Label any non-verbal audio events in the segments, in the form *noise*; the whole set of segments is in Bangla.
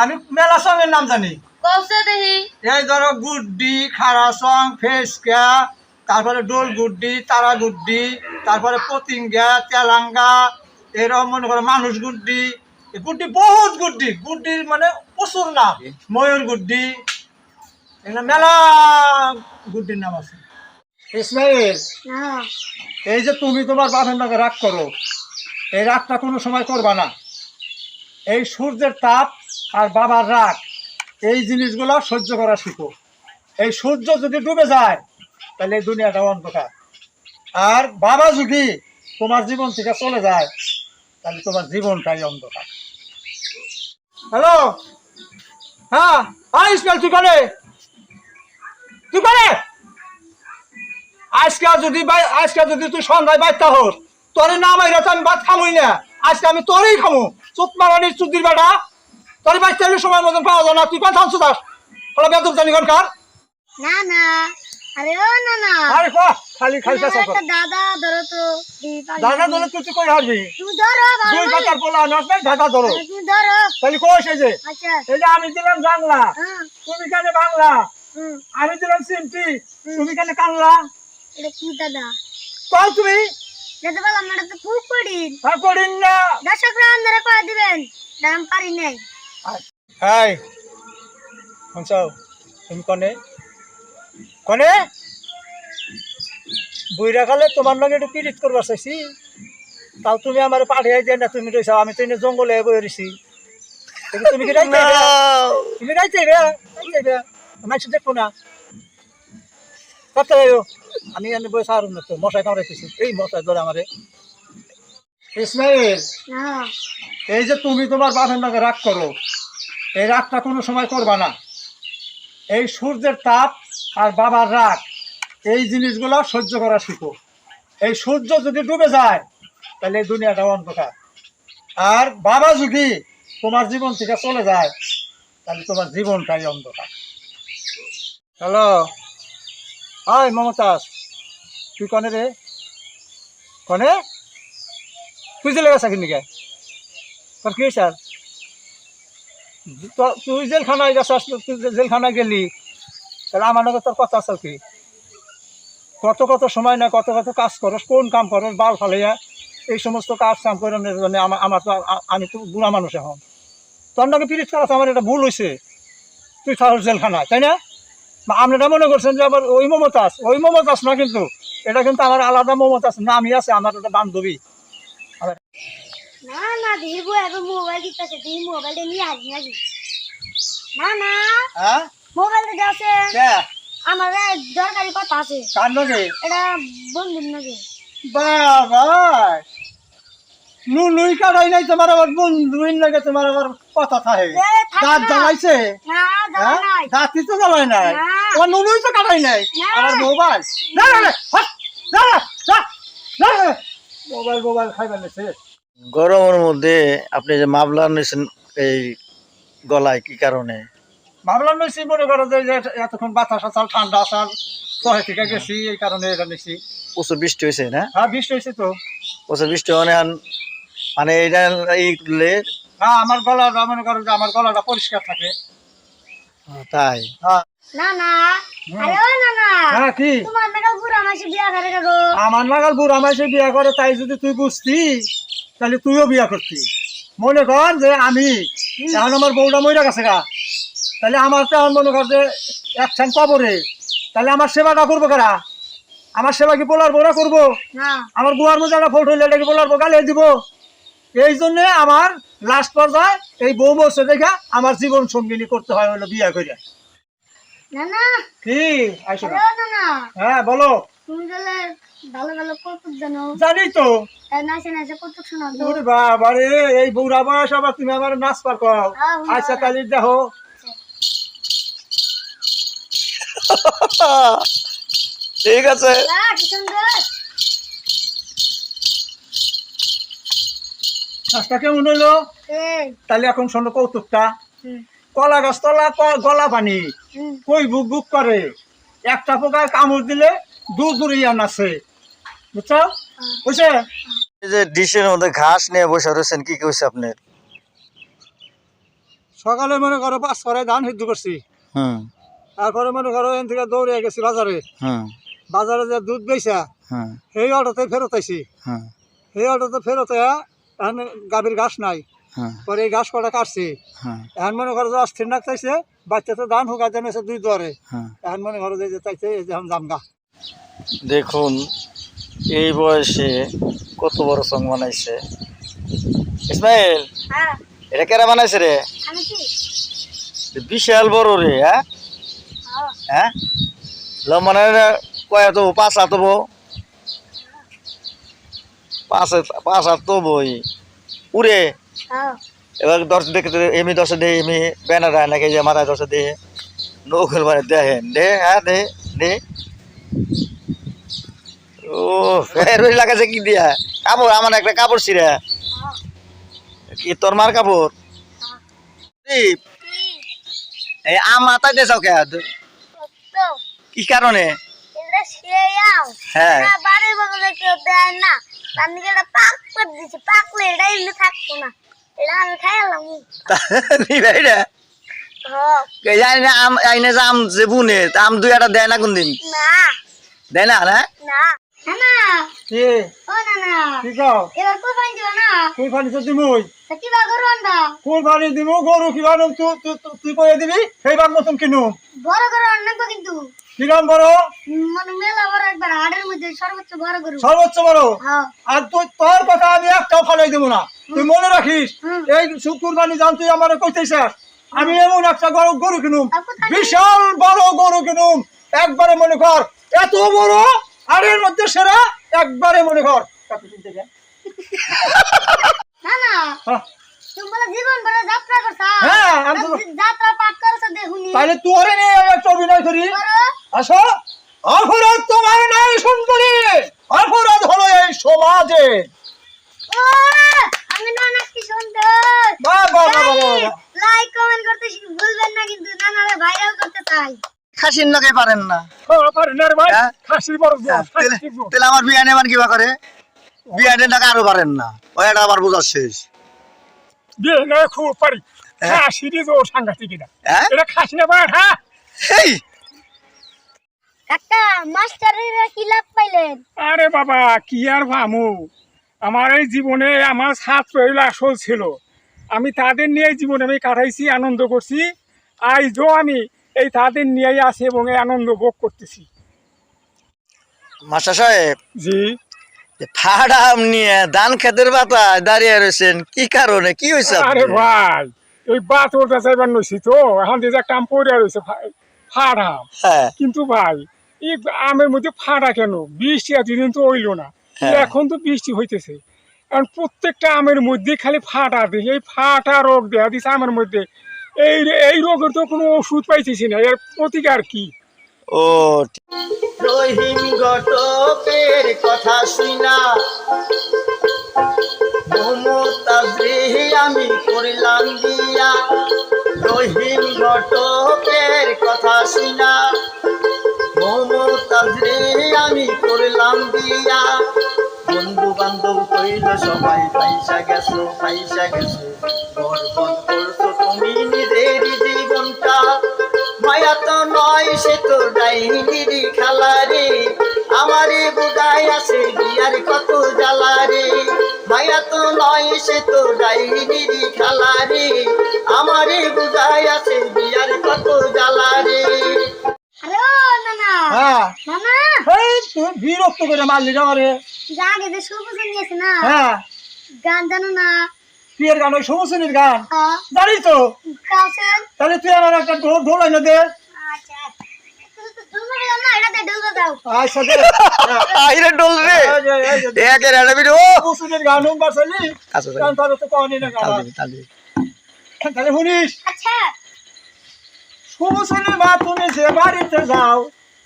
আমি মেলা সঙ্গের নাম জানি। এই ধরো গুড্ডি খাড়া সং ফেসকা তারপরে ডোল গুড্ডি তারা গুড্ডি তারপরে পতিঙ্গা তেলাঙ্গা এরকম মনে করো মানুষ গুড্ডি। এই গুড্ডি বহুত গুড্ডি। গুড্ডির মানে প্রচুর নাম। ময়ূর গুড্ডি। এগুলো মেলা গুড্ডির নাম আছে। ইসমাইল এই যে তুমি তোমার বাপের নামে রাগ করো এই রাগটা কোনো সময় করবা না। এই সূর্যের তাপ আর বাবার রাগ এই জিনিসগুলো সহ্য করা শিখো। এই সূর্য যদি ডুবে যায় তাহলে এই দুনিয়াটা অন্ধকার। আর বাবা যদি তোমার জীবন থেকে চলে যায় তাহলে তোমার জীবনটাই অন্ধকার। হ্যালো? হ্যাঁ হ্যাঁ ইসমাইল তুই করে তুই করে আজকে যদি আজকে যদি তুই সন্ধ্যায় বাইতে হোস তোরে না মাইরা তো আমি ভাত খামুই না। আজকে আমি তোরেই খামু। চুপ মারানি চুদির বেটা। তোর বাইতে হলে সময় মতন পাওয়া যায় না তুই কোন থামছো দাস হলো বেদব জানি কোনকার না না। আরে ও না না। আরে বাহ খালি খালি পেশা কর। দাদা ধরো তো দাদা। ধরে তুই তুই কই হারবি? তুমি ধরো বাবা দুই পাতার পোলা আনাস নাই দাদা ধরো। তুমি ধরো। তাহলে কই সে যে আচ্ছা। এই যে আমি দিলাম জানলা। হ্যাঁ। তুমি কেন বাংলা? আমি দিলাম সিমটি তুমি কেন কানলা? এটা কি দাদা? কল তুমি? তো খুব কঠিন। আর করিন না। দর্শকরা দিবেন? দাম পারি নাই। হাই শুনছাও? তুমি কনে? কনে? বইরা তোমার লগে একটু পিরিত করবার চাইছি। তাও তুমি আমার পাঠিয়ে দিয়ে না তুমি রয়েছ আমি তো এনে জঙ্গলে তুমি কি *laughs* রাইতে তুমি রাইতে রাইতে মাইছে দেখো না। কত আমি এনে বসে না তো মশাই কামড়াইতেছি। এই মশাই ধরে আমারে। ইসমাইল এই যে তুমি তোমার বাপের নামে রাগ করো এই রাগটা কোনো সময় করবা না। এই সূর্যের তাপ আর বাবার রাগ এই জিনিসগুলো সহ্য করা শিখো। এই সূর্য যদি ডুবে যায় তাহলে এই দুনিয়াটা অন্ধকার। আর বাবা যদি তোমার জীবন থেকে চলে যায় তাহলে তোমার জীবনটাই অন্ধকার। হ্যালো? হাই মমতাজ। তুই কনে রে? কনে? তুই যে লেগে থাকিস নাকি তোর কি স্যার তুই জেলখানায় গেছিস, তুই জেলখানায় গেলি। তাহলে আমার লগে তোর কথা আছে কি? কত কত সময় না কত কত কাজ করস, কোন কাম করস, বাল ফালাইয়া এই সমস্ত কাজ কাম করে আমার আমার তো আমি তো বুড়া মানুষ এখন। তোর নাকি পিরিত করা আমার এটা ভুল হয়েছে তুই থাকস জেলখানায়, তাই না? আপনারা মনে করছেন যে আবার ওই মমতাজ ওই মমতাজ না কিন্তু এটা কিন্তু আমার আলাদা মমতাজ নামই আছে আমার একটা বান্ধবী। না না দিবো এখন মোবাইল দিতেছে তুই মোবাইলটা নিয়ে আসবি নাকি? না না। হ্যাঁ? আছে। কে? আমার দরকারি কথা আছে। কার লগে এটা বন্ধুর নাকি? বাবা! নুনুই কাটাই নাই তোমার আবার বন্ধুই লাগে তোমার আবার কথা থাকে। দাঁত জ্বালাইছে? না হ্যাঁ নাই। তো জ্বালাই নাই? না। তোমার নুনুই তো কাটাই নাই? না। আমার মোবাইল? না না না না না না, না, না। মোবাইল মোবাইল খাইবার লেছে গরমের মধ্যে আপনি যে মামলা নিয়েছেন এই গলায় কি কারণে? ভাবলাম নিছি মনে করো যে এতক্ষণ বাতাস আসাল ঠান্ডা আসাল শহর থেকে গেছি এই কারণে এটা নিছি। প্রচুর বৃষ্টি হয়েছে না? হ্যাঁ বৃষ্টি হয়েছে তো। প্রচুর বৃষ্টি মানে আন- মানে এইটা এইগুলো হ্যাঁ আমার গলাটা মনে করো যে আমার গলাটা পরিষ্কার থাকে। তাই। হ্যাঁ। না না আরে ও না না হ্যাঁ কি? তোমার বিয়া করে গো আমার নাগাল বুড়া মাসে বিয়া করে তাই যদি তুই বুঝতি তাহলে তুইও বিয়া করতি। মনে কর যে আমি এখন আমার বউটা মরে গেছে গা। তাহলে আমার তো এখন মনে কর যে একখান কবরে। তাহলে আমার সেবাটা করব কারা? আমার সেবা কি বলার বোরা করব? না। আমার বুয়ার মধ্যে একটা ফটো হইলে এটাকে পোলার বোকালে দিব? এই জন্যে আমার লাস্ট পর্যায়ে এই বউ বসে দেখে আমার জীবন সঙ্গিনী করতে হয় হলো বিয়া করে না না কি? আইসো আরে না। ও না না হ্যাঁ বলো। তুমি গেলে ভালো ভালো কৌতুক জানো। জানি তো। নাচে নাচে কৌতুক শোনা ওরে বাবা রে এই বুড়া বয়স আবার তুমি আমার নাচ পার কও আচ্ছা তাহলে দেখো। *laughs* ঠিক আছে। কি সুন্দর। নাচটা কেমন হইল? তাহলে এখন শোনো কৌতুকটা। কলা গাছ তলা ক- গলা পানি কই বুক বুক করে? একটা পোকায় কামড় দিলে দূর দূর ইয়া নাচে বুঝছ? বুঝছে? এই যে ডিশের মধ্যে ঘাস নিয়ে বসে রয়েছেন কি কইছে আপনার সকালে মনে করো পাঁচ ছড়ায় ধান সিদ্ধ করছি। হুম তারপরে মনে করো এখান থেকে দৌড়ে গেছি বাজারে। হুম বাজারে যে দুধ বেচা সেই অটোতে ফেরত আইছি। সেই অটোতে ফেরত এখন গাভীর ঘাস নাই। হুম পরে এই ঘাস কটা কাটছি। এখন মনে করো যে অস্থির নাক চাইছে বাচ্চা তো ধান হুকা জানিয়েছে দুই দরে এখন মনে করো যে চাইছে এই যে এখন জামগা। দেখুন এই বয়সে কত বড় সং বানাইছে। ইসমাইল হ্যাঁ। এটা কেরা বানাইছে রে? বিশাল বড় রে হ্যাঁ? হ্যাঁ। হ্যাঁ? লম্বানে কয় তো পাঁচ হাত হাত- পাঁচ হাত তো বই। উড়ে। হ্যাঁ। এবার দশ দেখে এমনি দশে দে এমনি ব্যানার হয় নাকি যে মাথায় দশে দে। নৌকল মানে দেখেন দে হ্যাঁ দে দে। ও ফের লাগাছে কি দিয়া? কাপড় আমার একটা কাপড় ছিঁড়া। কি তোর মার কাপড়? এই, আম মাথায় যাও কে? কি কারণে? হ্যাঁ। না বাড়ির বদলে কেউ দেয় না তার নিকে এটা পাক করে পাকলে এটা এমনি থাকতো না। এটা আমি খাইলাম। নিবে এটা হ্যাঁ। জানি না আম আইনে আম যে বুনে আম দুই একটা দেয় না না। দেয় না না? না। গরু তুই দিবি সেইবার মতন কিনু বড় কিন্তু। কিরম বড় মানে মেলা বড় একবার হাড়ের মধ্যে সর্বোচ্চ বড় করো। সর্বোচ্চ বড়? হ্যাঁ। আর তুই তোর কথা আমি একটাও ফালাই দেবো না। তুই মনে রাখিস এই জান তুই আমার কইতেছিস আমি এমন একটা গরু গরু কিনুম। বিশাল বড় গরু কিনুম। একবারে মনে কর এত বড় আর এর মধ্যে সেরা একবারে মনে কর। না না। হ্যাঁ, তুমি বলে জীবন যাত্রা করছা। হ্যাঁ, যাত্রা পাঠ করছ দেখুনি। তাহলে তোরে নিয়ে একটা অভিনয় করো। আসো। অপরাধ তোমার নাই সুন্দরী। অপরাধ হলো এই সমাজে। ও, আমি নানা কি সুন্দর। বাহ, বাহ, বাহ। লাইক কমেন্ট করতে শি- ভুলবেন না কিন্তু নানারে ভাইরাল করতে চাই। খাসির নকে পারেন না? ভাই হ্যাঁ? তাহলে তাহলে আমার বিয়া নেবার কিবা করে? বিয়া নেন টাকা আরও পারেন না? ওই এটা আবার বোঝার শেষ। বিয়ে না খুব পারি। হ্যাঁ। খাসিরই তো সাংঘাতিক এটা। হ্যাঁ? এটা খাসি না ভাই হ্যাঁ? এই কাকা মাস্টারেরা কি লাভ পাইলেন? আরে বাবা কি আর ভামু আমার এই জীবনে আমার ছাত্র আসল ছিল। আমি তাদের নিয়ে জীবনে আমি কাটাইছি আনন্দ করছি। আজও আমি এই তাদের নিয়েই আছি এবং এই আনন্দ ভোগ করতেছি। মাস্টার সাহেব জি। ফাড়াম নিয়ে ধান খেতের পাতায় দাঁড়িয়ে রয়েছেন কি কারণে? কি হয়েছে আরে? ভাই এই বাত ওটা যাইবার নইছি তো। এখন যে আম পড়ে রয়েছে ফাড়াম হ্যাঁ। কিন্তু ভাই এই আমের মধ্যে ফাটা কেন? বৃষ্টি এতদিন তো হইল না। হ্যাঁ। এখন তো বৃষ্টি হইতেছে। কারণ প্রত্যেকটা আমের মধ্যে খালি ফাটা দেখি এই ফাটা রোগ দেখা দিছে আমের মধ্যে। এই এই রোগের তো কোনো ওষুধ পাইতেছি না। এর প্রতিকার কি? ও রহিম ঘটকের কথা শুনা আমি করলাম দিয়া রহিম ঘটকের কথা শুনা কইল সবাই পয়সা গেছো পয়সা গেছো। বরবাদ করছ তুমি নিজের জীবনটা। মায়া তো নয়, সে তো ডাইনিরি খেলারে আমারে বুগায় আছে বিয়ার কত জ্বালা রে। মায়া তো নয়, সে তো ডাইনিরি খেলা রে। আমারে বুগায় আছে বিয়ার কত জ্বালা হ্যাঁ। নানা। এই তুই বিরক্ত করে মারলি রে আমারে। যা আগে যে সুপুজন নিয়েছে না? হ্যাঁ। গান জানো না? বিয়ের গান ওই সমসনের গান। হ্যাঁ। জানি তো? তাহলে তুই আমার একটা ঢোল ঢোল এনে দে। আচ্ছা। দে *laughs* আইরে রে। একটা ভিডিও গান হুম বাসলি আচ্ছা তাহলে তো না গান তাহলে শুনিস। আচ্ছা। সমসনের মা তুমি যে বাড়িতে যাও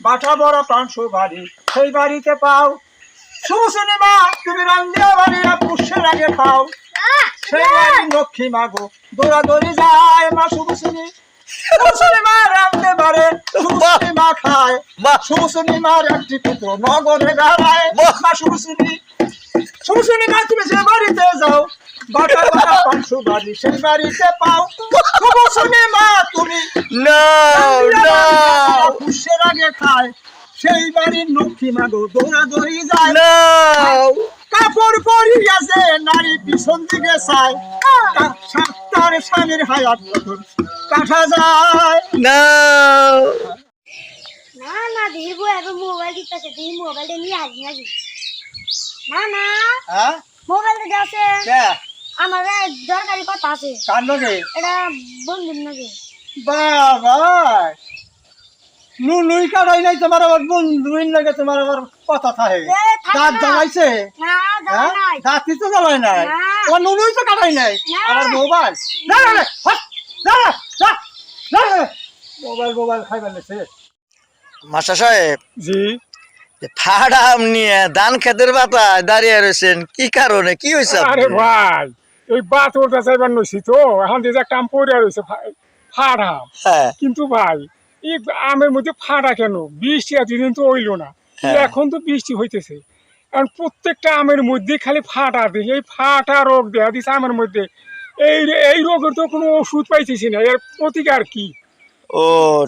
বাটা বড় পাঁচশো বাড়ি সেই বাড়িতে পাও। সমসনের মা তুমি রান্ধিয়া বাড়িরা পুষ্যের আগে খাও। সেই বাড়ি লক্ষ্মী মাগো দৌড়াদৌড়ি যায় মা সুসুনি মা রামতে পারে সুসুনি মা খায়। বাহ সুসুনি মার একটি পুত্র নগরে বাহ! মা। সুসুনি মা তুমি যে বাড়িতে যাও। বাটা বাটা পাঁচশো বাড়ি সেই বাড়িতে পাও। সুসুনি মা তুমি নাও নাও পুষ্যের আগে খায়। সেই বাড়ির লক্ষ্মী মাগো দৌড়াদৌড়ি যায়। নাও কাপড় পরিয়াছে নারী পিছন দিকে চায়। তার স্বামীর হায়াত কাটা যায়। নাও না না দিদি বউ এখন মোবাইল দিতেছে দিদি মোবাইলটা নিয়ে আসি নাকি না হ্যাঁ? মোবাইলটা আছে কে? আমার এক দরকারি কথা আছে। কার এটা বন্ধুর নাকি বাবা নুনুই কাটাই নাই তোমার আবার বন্ধুই লাগে তোমার আবার কথা থাকে। দাঁত জ্বালাইছে? হ্যাঁ? নাই। দাঁতই তো জ্বালাই নাই। না। তোমার নুনুই তো কাটাই নাই? না। মোবাইল? না না না না না না না না, না। মোবাইল মোবাইল খাইবার লেছে মাস্টার সাহেব জি? ফাড়াম নিয়ে ধান খেতের দাঁড়িয়ে রয়েছেন কি কারণে? কি হয়েছে আরে ভাই বাত ওটা চাইবার নইছি তো এখন যে আম রয়েছে ফাড়া হ্যাঁ। কিন্তু ভাই এই আমের মধ্যে ফাটা কেন? বৃষ্টি এতদিন তো হইল না। হ্যাঁ। এখন তো বৃষ্টি হইতেছে। কারণ প্রত্যেকটা আমের মধ্যে খালি ফাটা দিই এই ফাটা রোগ দেয়া দিছে আমের মধ্যে। এই এই রোগের তো কোনো ওষুধ পাইতেছি না এর প্রতিকার কি? ও